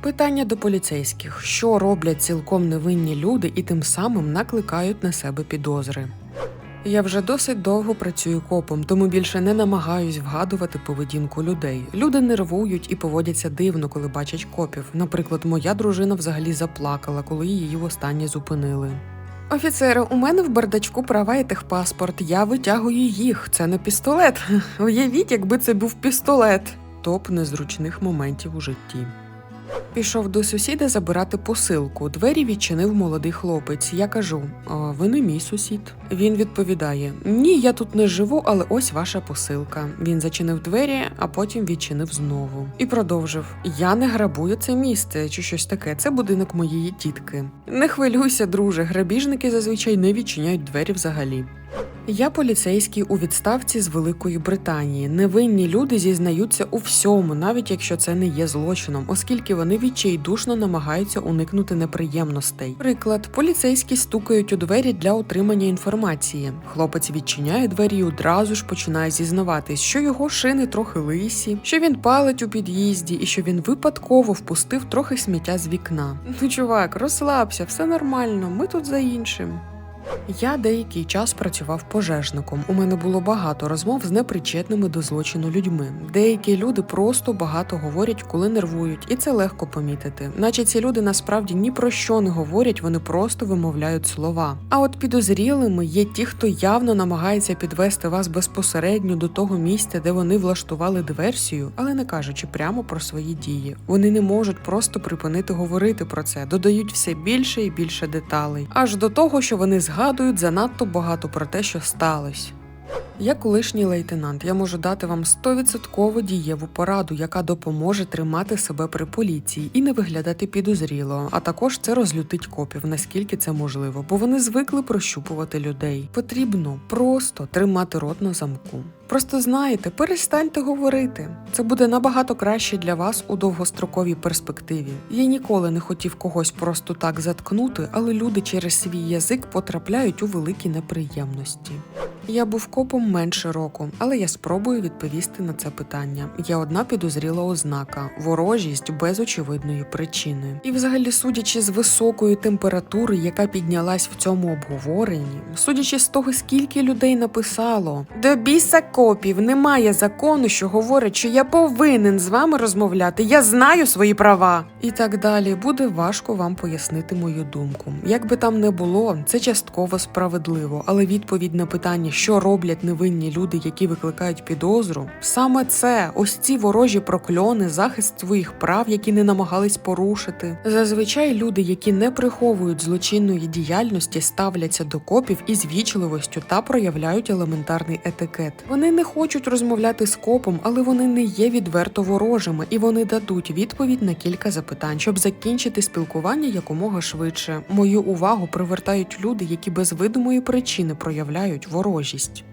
Питання до поліцейських: що роблять цілком невинні люди і тим самим накликають на себе підозри. Я вже досить довго працюю копом, тому більше не намагаюсь вгадувати поведінку людей. Люди нервують і поводяться дивно, коли бачать копів. Наприклад, моя дружина взагалі заплакала, коли її востаннє зупинили. Офіцери, у мене в бардачку права і техпаспорт. Я витягую їх. Це не пістолет. Уявіть, якби це був пістолет. Топ незручних моментів у житті. Пішов до сусіда забирати посилку. Двері відчинив молодий хлопець. Я кажу: «А, ви не мій сусід. Він відповідає: Ні, я тут не живу, але ось ваша посилка. Він зачинив двері, а потім відчинив знову. І продовжив: Я не грабую це місце чи щось таке. Це будинок моєї тітки. Не хвилюйся, друже. Грабіжники зазвичай не відчиняють двері взагалі. Я поліцейський у відставці з Великої Британії. Невинні люди зізнаються у всьому, навіть якщо це не є злочином, оскільки вони відчайдушно намагаються уникнути неприємностей. Приклад, поліцейські стукають у двері для отримання інформації. Хлопець відчиняє двері і одразу ж починає зізнаватись, що його шини трохи лисі, що він палить у під'їзді і що він випадково впустив трохи сміття з вікна. Ну, чувак, розслабся, все нормально. Ми тут за іншим. Я деякий час працював пожежником. У мене було багато розмов з непричетними до злочину людьми. Деякі люди просто багато говорять, коли нервують, і це легко помітити. Наче ці люди насправді ні про що не говорять, вони просто вимовляють слова. А от підозрілими є ті, хто явно намагається підвести вас безпосередньо до того місця, де вони влаштували диверсію, але не кажучи прямо про свої дії. Вони не можуть просто припинити говорити про це, додають все більше і більше деталей, аж до того, що вони згадують занадто багато про те, що сталося. Я колишній лейтенант. Я можу дати вам 100% дієву пораду, яка допоможе тримати себе при поліції і не виглядати підозріло. А також це розлютить копів, наскільки це можливо, бо вони звикли прощупувати людей. Потрібно просто тримати рот на замку. Просто знаєте, перестаньте говорити. Це буде набагато краще для вас у довгостроковій перспективі. Я ніколи не хотів когось просто так заткнути, але люди через свій язик потрапляють у великі неприємності. Я був копом менше року, але я спробую відповісти на це питання. Є одна підозріла ознака ворожість без очевидної причини. І, взагалі, судячи з високої температури, яка піднялась в цьому обговоренні, судячи з того, скільки людей написало, до біса копів немає закону, що говорить, що я повинен з вами розмовляти. Я знаю свої права. І так далі буде важко вам пояснити мою думку. Як би там не було, це частково справедливо, але відповідь на питання, що роблять невинні люди, які викликають підозру, саме це ось ці ворожі прокльони, захист своїх прав, які не намагались порушити. Зазвичай люди, які не приховують злочинної діяльності, ставляться до копів із вічливостю та проявляють елементарний етикет. Вони не хочуть розмовляти з копом, але вони не є відверто ворожими, і вони дадуть відповідь на кілька запитань, щоб закінчити спілкування якомога швидше. Мою увагу привертають люди, які без видимої причини проявляють ворожість.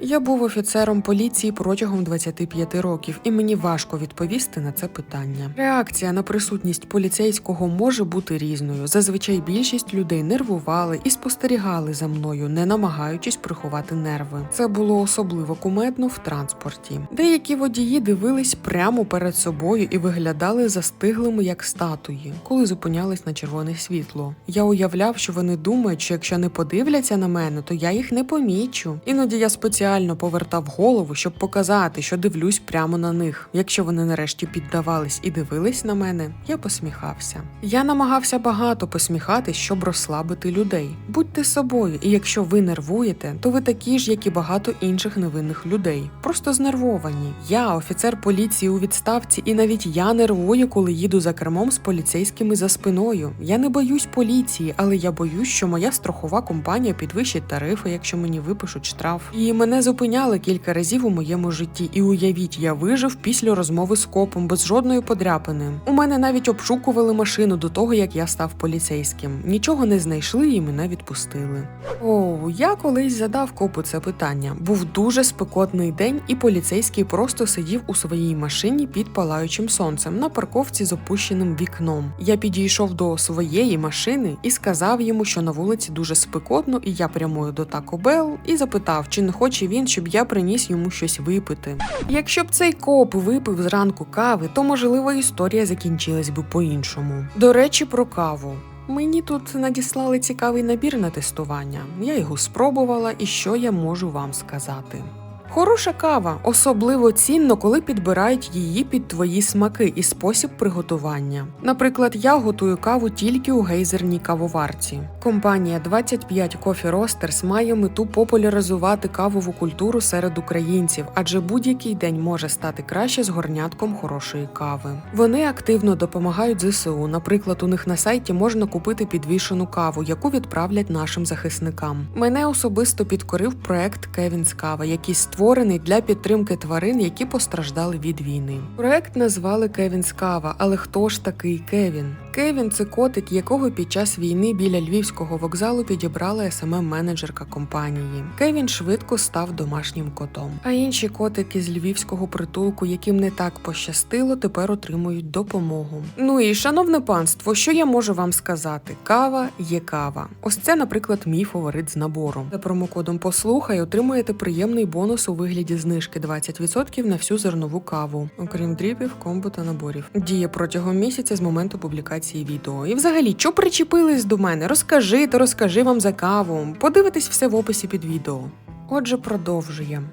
Я був офіцером поліції протягом 25 років, і мені важко відповісти на це питання. Реакція на присутність поліцейського може бути різною. Зазвичай більшість людей нервували і спостерігали за мною, не намагаючись приховати нерви. Це було особливо кумедно в транспорті. Деякі водії дивились прямо перед собою і виглядали застиглими як статуї, коли зупинялись на червоне світло. Я уявляв, що вони думають, що якщо не подивляться на мене, то я їх не помічу. Іноді я спеціально повертав голову, щоб показати, що дивлюсь прямо на них. Якщо вони нарешті піддавались і дивились на мене, я посміхався. Я намагався багато посміхатись, щоб розслабити людей. Будьте собою, і якщо ви нервуєте, то ви такі ж, як і багато інших невинних людей. Просто знервовані. Я офіцер поліції у відставці, і навіть я нервую, коли їду за кермом з поліцейськими за спиною. Я не боюсь поліції, але я боюсь, що моя страхова компанія підвищить тарифи, якщо мені випишуть штраф. І мене зупиняли кілька разів у моєму житті, і уявіть, я вижив після розмови з копом без жодної подряпини. У мене навіть обшукували машину до того, як я став поліцейським. Нічого не знайшли і мене відпустили. Оу, я колись задав копу це питання. Був дуже спекотний день, і поліцейський просто сидів у своїй машині під палаючим сонцем на парковці з опущеним вікном. Я підійшов до своєї машини і сказав йому, що на вулиці дуже спекотно, і я прямую до Taco Bell, і запитав, чи не хоче він, щоб я приніс йому щось випити. Якщо б цей коп випив зранку кави, то можливо історія закінчилась би по-іншому. До речі, про каву. Мені тут надіслали цікавий набір на тестування. Я його спробувала, і що я можу вам сказати. Хороша кава, особливо цінно, коли підбирають її під твої смаки і спосіб приготування. Наприклад, я готую каву тільки у гейзерній кавоварці. Компанія 25 Coffee Roasters має мету популяризувати кавову культуру серед українців, адже будь-який день може стати краще з горнятком хорошої кави. Вони активно допомагають ЗСУ. Наприклад, у них на сайті можна купити підвішену каву, яку відправлять нашим захисникам. Мене особисто підкорив проект Кевінс Кава, який створений для підтримки тварин, які постраждали від війни. Проект назвали Кевін Скава, але хто ж такий Кевін? Кевін це котик, якого під час війни біля львівського вокзалу підібрала смм менеджерка компанії. Кевін швидко став домашнім котом. А інші котики з львівського притулку, яким не так пощастило, тепер отримують допомогу. Ну і шановне панство, що я можу вам сказати? Кава є кава. Ось це, наприклад, мій фаворит з набору. За промокодом Послухай отримуєте приємний бонус у вигляді знижки 20% на всю зернову каву, окрім дрібів, комбо та наборів. Діє протягом місяця з моменту публікації відео. І взагалі, що причепились до мене? Розкажи та розкажи вам за каву. Подивитесь все в описі під відео. Отже, продовжуємо.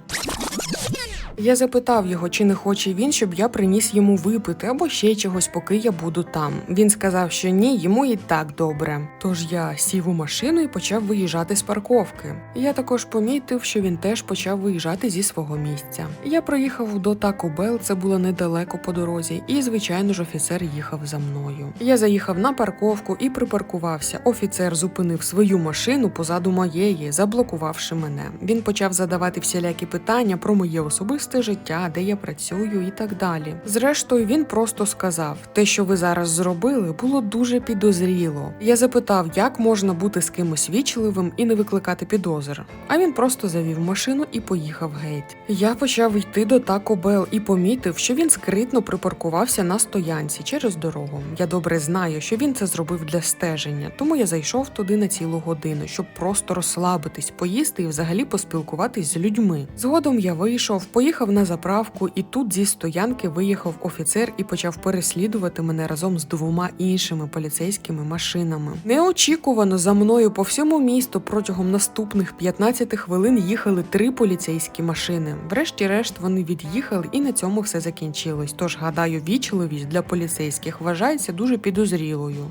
Я запитав його, чи не хоче він, щоб я приніс йому випити або ще чогось, поки я буду там. Він сказав, що ні, йому і так добре. Тож я сів у машину і почав виїжджати з парковки. Я також помітив, що він теж почав виїжджати зі свого місця. Я проїхав до Taco Bell, це було недалеко по дорозі, і звичайно ж офіцер їхав за мною. Я заїхав на парковку і припаркувався. Офіцер зупинив свою машину позаду моєї, заблокувавши мене. Він почав задавати всілякі питання про моє особисте життя, де я працюю і так далі. Зрештою, він просто сказав: те, що ви зараз зробили, було дуже підозріло. Я запитав, як можна бути з кимось вічливим і не викликати підозр. А він просто завів машину і поїхав геть. Я почав йти до Taco Bell і помітив, що він скритно припаркувався на стоянці через дорогу. Я добре знаю, що він це зробив для стеження, тому я зайшов туди на цілу годину, щоб просто розслабитись, поїсти і взагалі поспілкуватись з людьми. Згодом я вийшов, поїхав на заправку, і тут зі стоянки виїхав офіцер і почав переслідувати мене разом з двома іншими поліцейськими машинами. Неочікувано за мною по всьому місту протягом наступних 15 хвилин їхали три поліцейські машини. Врешті-решт вони від'їхали, і на цьому все закінчилось. Тож гадаю, вічливість для поліцейських вважається дуже підозрілою.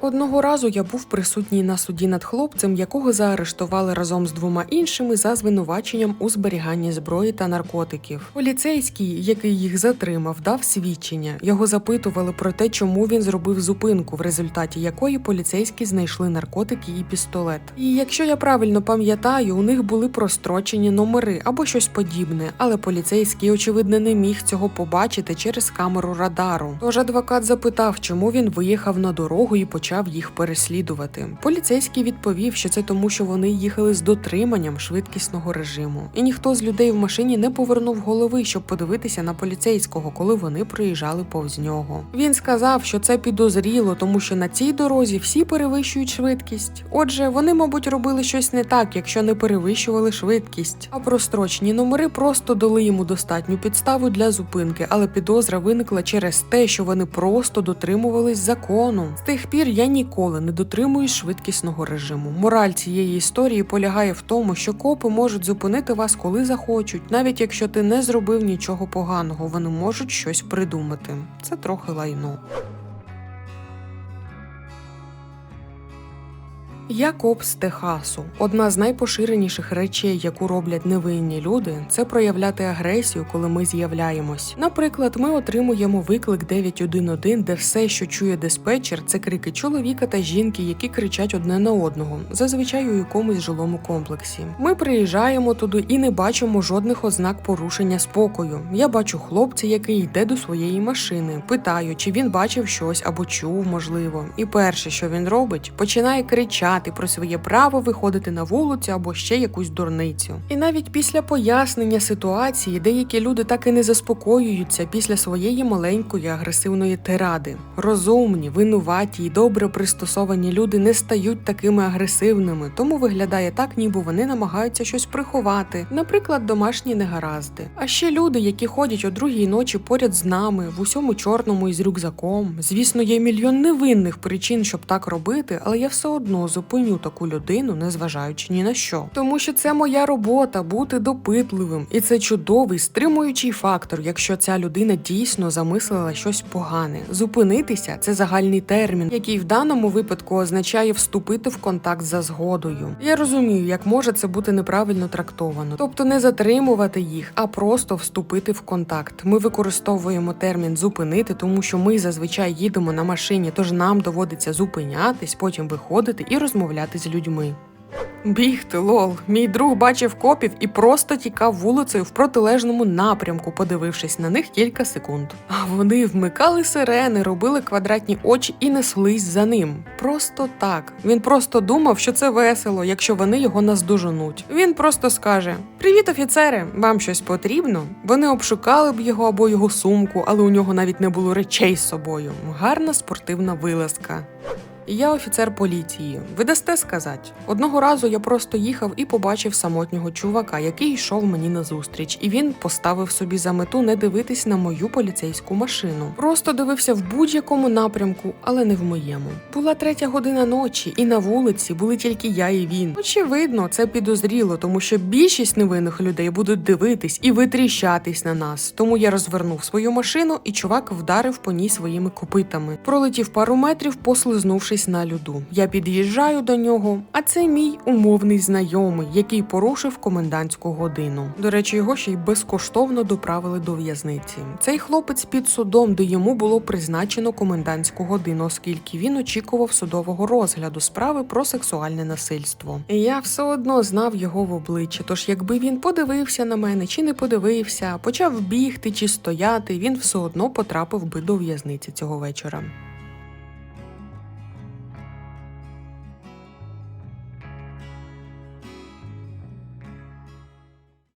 Одного разу я був присутній на суді над хлопцем, якого заарештували разом з двома іншими за звинуваченням у зберіганні зброї та наркотиків. Поліцейський, який їх затримав, дав свідчення. Його запитували про те, чому він зробив зупинку, в результаті якої поліцейські знайшли наркотики і пістолет. І якщо я правильно пам'ятаю, у них були прострочені номери або щось подібне, але поліцейський, очевидно, не міг цього побачити через камеру радару. Тож адвокат запитав, чому він виїхав на дорогу і почав їх переслідувати. Поліцейський відповів, що це тому, що вони їхали з дотриманням швидкісного режиму, і ніхто з людей в машині не повернув голови, щоб подивитися на поліцейського, коли вони проїжджали повз нього. Він сказав, що це підозріло, тому що на цій дорозі всі перевищують швидкість. Отже, вони, мабуть, робили щось не так, якщо не перевищували швидкість. А прострочні номери просто дали йому достатню підставу для зупинки, але підозра виникла через те, що вони просто дотримувались закону. З тих пір я ніколи не дотримуюсь швидкісного режиму. Мораль цієї історії полягає в тому, що копи можуть зупинити вас, коли захочуть, навіть якщо ти не зробив нічого поганого, вони можуть щось придумати. Це трохи лайно. Я коп з Техасу. Одна з найпоширеніших речей, яку роблять невинні люди, це проявляти агресію, коли ми з'являємось. Наприклад, ми отримуємо виклик 911, де все, що чує диспетчер, це крики чоловіка та жінки, які кричать одне на одного, зазвичай у якомусь жилому комплексі. Ми приїжджаємо туди і не бачимо жодних ознак порушення спокою. Я бачу хлопця, який йде до своєї машини, питаю, чи він бачив щось або чув, можливо. І перше, що він робить, починає кричати дбати про своє право виходити на вулицю або ще якусь дурницю. І навіть після пояснення ситуації деякі люди так і не заспокоюються після своєї маленької агресивної тиради. Розумні, винуваті і добре пристосовані люди не стають такими агресивними, тому виглядає так, ніби вони намагаються щось приховати, наприклад, домашні негаразди. А ще люди, які ходять о другій ночі поряд з нами, в усьому чорному із рюкзаком. Звісно, є мільйон невинних причин, щоб так робити, але я все одно зупиню таку людину, незважаючи ні на що. Тому що це моя робота бути допитливим, і це чудовий стримуючий фактор, якщо ця людина дійсно замислила щось погане. Зупинитися це загальний термін, який в даному випадку означає вступити в контакт за згодою. Я розумію, як може це бути неправильно трактовано, тобто не затримувати їх, а просто вступити в контакт. Ми використовуємо термін зупинити, тому що ми зазвичай їдемо на машині, тож нам доводиться зупинятись, потім виходити і розмовляти з людьми. Бігти, лол. Мій друг бачив копів і просто тікав вулицею в протилежному напрямку, подивившись на них кілька секунд. А вони вмикали сирени, робили квадратні очі і неслись за ним. Просто так. Він просто думав, що це весело, якщо вони його наздоженуть. Він просто скаже: Привіт, офіцери! Вам щось потрібно? Вони обшукали б його або його сумку, але у нього навіть не було речей з собою. Гарна спортивна вилазка. Я офіцер поліції. Ви дасте сказати? Одного разу я просто їхав і побачив самотнього чувака, який йшов мені назустріч, і він поставив собі за мету не дивитись на мою поліцейську машину. Просто дивився в будь-якому напрямку, але не в моєму. Була третя година ночі, і на вулиці були тільки я і він. Очевидно, це підозріло, тому що більшість невинних людей будуть дивитись і витріщатись на нас. Тому я розвернув свою машину, і чувак вдарив по ній своїми копитами. Пролетів пару метрів, послизнувшись на льоду. Я під'їжджаю до нього, а це мій умовний знайомий, який порушив комендантську годину. До речі, його ще й безкоштовно доправили до в'язниці. Цей хлопець під судом, де йому було призначено комендантську годину, оскільки він очікував судового розгляду справи про сексуальне насильство. І я все одно знав його в обличчя. Тож, якби він подивився на мене чи не подивився, почав бігти чи стояти, він все одно потрапив би до в'язниці цього вечора.